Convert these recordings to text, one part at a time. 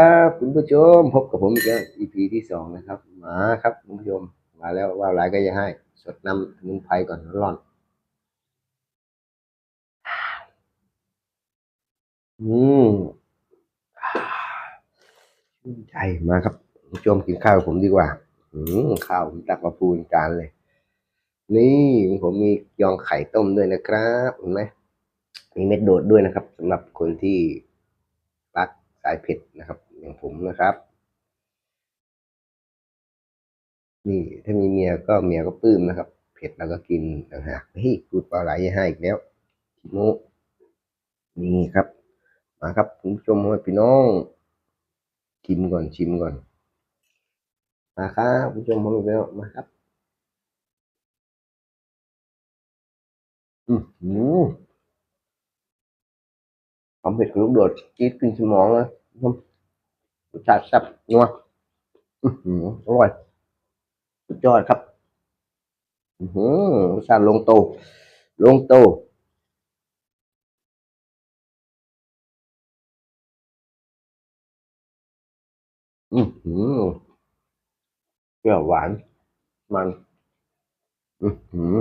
ครับคุณผู้ชมพบกับผมอีกแล้ว EP ที่สองนะครับ มาครับคุณผู้ชมมาแล้วว่าวลายก็จะให้ สดน้ำสมุนไพรก่อนร้อนอืมชื่นใจมาครับคุณผู้ชมกินข้าวกับผมดีกว่า อืมข้าวผมตักมาพูนจานเลย นี่ผมมียองไข่ต้มด้วยนะครับเห็นไหมมีเม็ดโดดด้วยนะครับสำหรับคนที่ สายเผ็ดนะครับ อย่างผมนะครับ นี่ถ้ามีเมียก็เมียก็ปลื้มนะครับ เผ็ดเราก็กินต่างหากเฮ้ยพูดปลาไหลให้อีกแล้วชิโมนี่ครับ มาครับคุณผู้ชมห้พี่น้องชิมก่อนชิมก่อน มาครับคุณผู้ชมพ่อแม่พี่น้องมาครับ อือหือ ความเผ็ดของลูกโดดจี๊ดขึ้นสมองเลยครับรสชาติแซ่บนัวอร่อยสุดยอดครับรสชาติลงโต ลงโตอือหือเปรี้ยวหวาน มัน อือ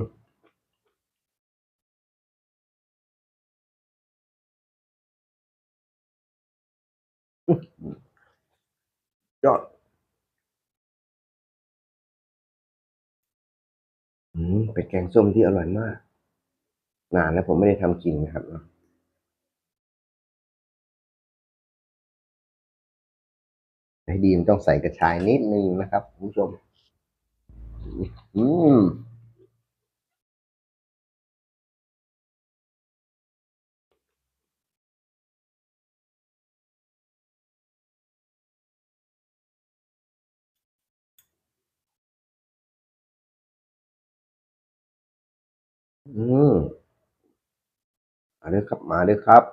ยอดอืมเป็นแกงส้มที่อร่อยมาก นานแล้วผมไม่ได้ทำกินนะครับเนาะให้ดีมันต้องใส่กระชายนิดนึงนะครับคุณผู้ชม อืม อืมมาเด้อครับ มาเด้อครับ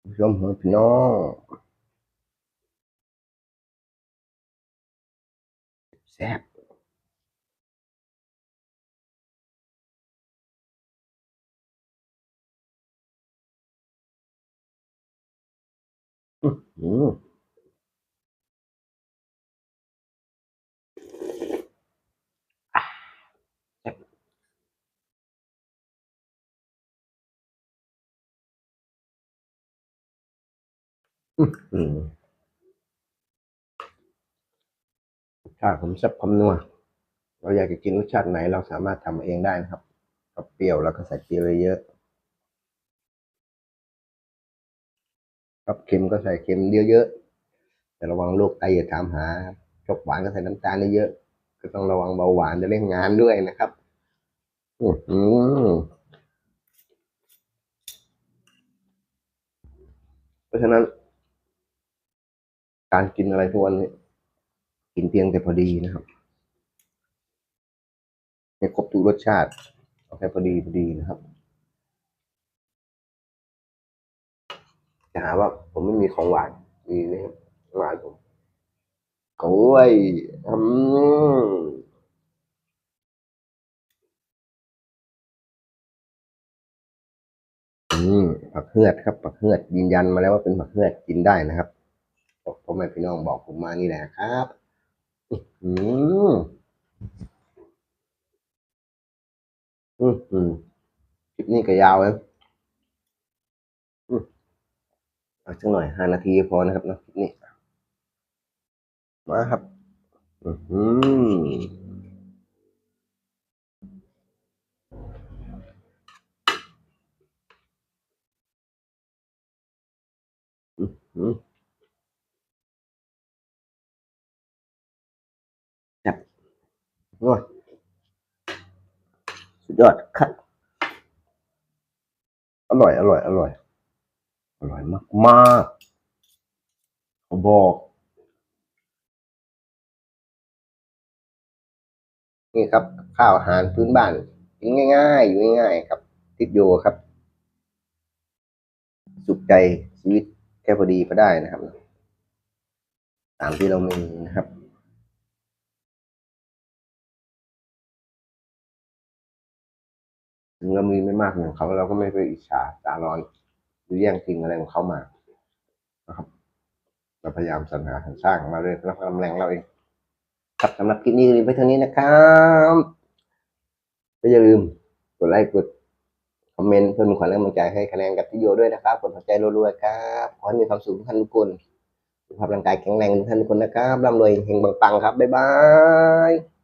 คุณผู้ชมเฮ้ยพี่น้องแซ่บอืมอะแซ่บ อืมรสชาผมแซ่บความนัวเราอยากจะกินรสชาติไหน เราสามารถทำเองได้นะครับกับเปรี้ยวแล้วก็ใส่เกลือเยอะกับเค็มก็ใส่เค็มเยอะๆแต่ระวังโรคไตอย่าถามหาชอบหวานก็ใส่น้ำตาลเยอะก็ต้องระวังเบาหวานจะเล่นงานด้วยนะครับอือหือเพราะฉะนั้น การกินอะไรทุกวันนี้กินเพียงแต่พอดีนะครับไม่ครบทุกรสชาติเอาแค่พอดีพอดีนะครับ จะหาว่าผมไม่มีของหวานมีนะครับหวานผมกล้วยอืมอืมผักเฮือดครับ ผักเฮือดยืนยันมาแล้วว่าเป็นผักเฮือดกินได้นะครับ พ่อแม่พี่น้องบอกผมมานี่แหละครับอืมอืมอืมคลิปนี้ก็ยาวแล้วอืมเอาสักหน่อยห้านาทีพอนะครับนะคลิปนี้ มาครับ อือหืออื โอ้ยสุดยอดครับ อร่อย อร่อย อร่อย อร่อยมากมากบอกนี่ครับ ข้าวอาหารพื้นบ้านกินง่าย ๆ อยู่ง่ายๆครับ ติดโยครับ สุขใจชีวิตแค่พอดีก็ได้นะครับ ตามที่เรามีนะครับ ถึงเรามีไม่มากเหมือนเขาเราก็ไม่ไปอิจฉาตาร้อนหรือแย่งชิงอะไรของเขามานะครับเราพยายามสรรหาสรรสร้างมาเลยรับกำลังเราเองครับสำหรับคลิปนี้ไปเท่านี้นะครับก็อย่าลืมกดไลค์กดคอมเมนต์เพื่อเป็นขวัญและกำลังใจให้คะแนนกับที่โยด้วยนะครับกดหัวใจรัวๆครับขอให้มีความสุขทุกท่านทุกคนสุขภาพร่างกายแข็งแรงทุกท่านทุกคนนะครับร่ำรวยเฮงปังๆครับบ๊ายบาย